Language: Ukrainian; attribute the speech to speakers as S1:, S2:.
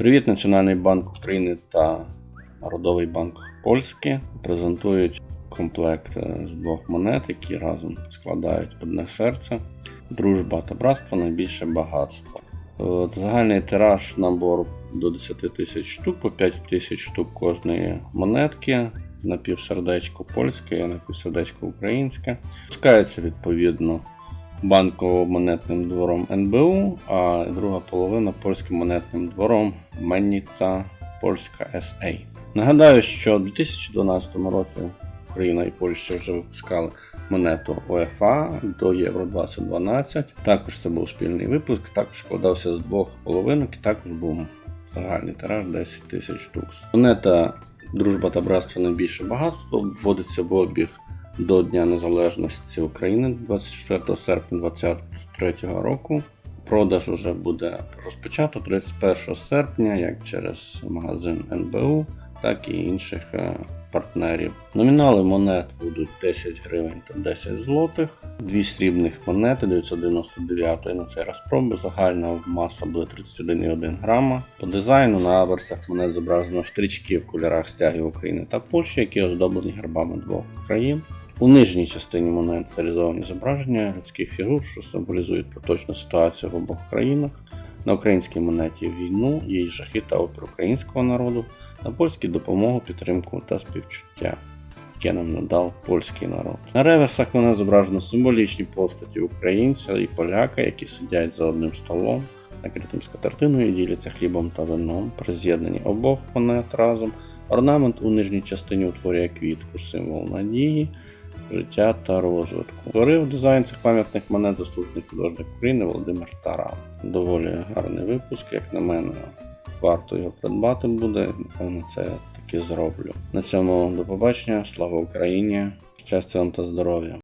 S1: Привіт, Національний банк України та Народовий банк Польський презентують комплект е, з двох монет, які разом складають одне серце. Дружба та братство найбільше багатство. Е, Загальний тираж набору до 10 тисяч штук, по 5 тисяч штук кожної монетки, напівсердечко польське, напівсердечко українське. Пускається відповідно банково-монетним двором НБУ, а друга половина польським монетним двором Менніца Польська СА. Нагадаю, що у 2012 році Україна і Польща вже випускали монету ОФА до Євро 2012. Також це був спільний випуск, також складався з двох половинок і також був загальний тираж 10 тисяч штук. Монета Дружба та братство найбільше багатство вводиться в обіг до Дня Незалежності України 24 серпня 2023 року. Продаж уже буде розпочато 31 серпня, як через магазин НБУ, так і інших е, партнерів. Номінали монет будуть 10 гривень та 10 злотих, дві срібних монети 999 на цей раз проби. Загальна маса буде 31,1 грама. По дизайну на аверсах монет зображено стрічки в кольорах стягів України та Польщі, які оздоблені гербами двох країн. У нижній частині монет стилізовані зображення людських фігур, що символізують поточну ситуацію в обох країнах. На українській монеті війну, її жахи та опір українського народу, на польській допомогу, підтримку та співчуття, яке нам надав польський народ. На реверсах монет зображено символічні постаті українця і поляка, які сидять за одним столом, накритим скатертиною і діляться хлібом та вином. При з'єднанні обох монет разом орнамент у нижній частині утворює квітку, символ надії життя та розвитку. Творив дизайн цих пам'ятних монет заступник художник України Володимир Таран. Доволі гарний випуск, як на мене, варто його придбати буде. Напевно, це таки зроблю. На цьому до побачення. Слава Україні! Щастя вам та здоров'я!